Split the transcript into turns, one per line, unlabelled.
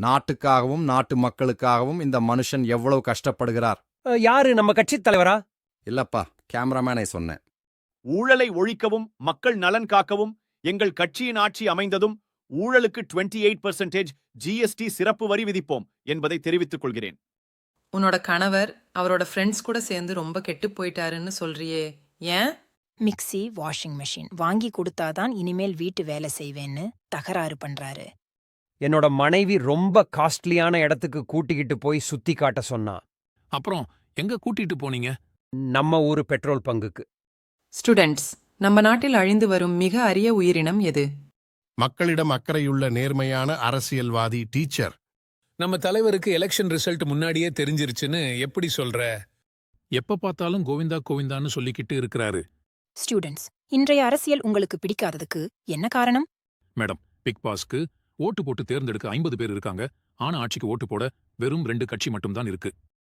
நாட்டுக்காகவும் நாட்டு மக்களுக்காகவும் இந்த மனுஷன் எவ்வளவு கஷ்டப்படுகிறார்?
யாரு நம்ம கட்சித் தலைவரா?
இல்லப்பா கேமராமேனை சொன்னேன்.
ஊழலை ஒழிக்கவும் மக்கள் நலன் காக்கவும் எங்கள் கட்சியின் ஆட்சி அமைந்ததும் ஊழலுக்கு 28% எயிட் பர்சன்டேஜ் ஜிஎஸ்டி சிறப்பு வரி விதிப்போம் என்பதை தெரிவித்துக் கொள்கிறேன்.
உன்னோட கணவர் அவரோட ஃப்ரெண்ட்ஸ் கூட சேர்ந்து ரொம்ப கெட்டு போயிட்டாருன்னு சொல்றியே. ஏன்?
மிக்ஸி வாஷிங் மெஷின் வாங்கி கொடுத்தாதான் இனிமேல் வீட்டு வேலை செய்வேன்னு தகராறு பண்றாரு.
என்னோட மனைவி ரொம்ப காஸ்ட்லியான இடத்துக்கு கூட்டிக்கிட்டு போய் சுத்தி காட்ட சொன்னா.
அப்புறம் எங்க கூட்டிட்டு போனீங்க?
நம்ம ஊரு பெட்ரோல் பங்குக்கு.
ஸ்டூடெண்ட்ஸ் நம்ம நாட்டில் அழிந்து வரும் மிக அரிய உயிரினம் எது?
மக்களிடம் அக்கறையுள்ள நேர்மையான அரசியல்வாதி டீச்சர்.
நம்ம தலைவருக்கு எலெக்ஷன் ரிசல்ட் முன்னாடியே தெரிஞ்சிருச்சுன்னு எப்படி சொல்ற? எப்ப பார்த்தாலும் கோவிந்தா கோவிந்தான்னு சொல்லிக்கிட்டு இருக்கிறாரு.
ஸ்டூடெண்ட்ஸ் இன்றைய அரசியல் உங்களுக்கு பிடிக்காததுக்கு என்ன காரணம்?
மேடம் பிக் பாஸ்க்கு ஓட்டு போட்டு தேர்ந்தெடுக்க ஐம்பது பேர் இருக்காங்க. ஆனா ஆட்சிக்கு ஓட்டு போட வெறும் ரெண்டு கட்சி மட்டும்தான் இருக்கு.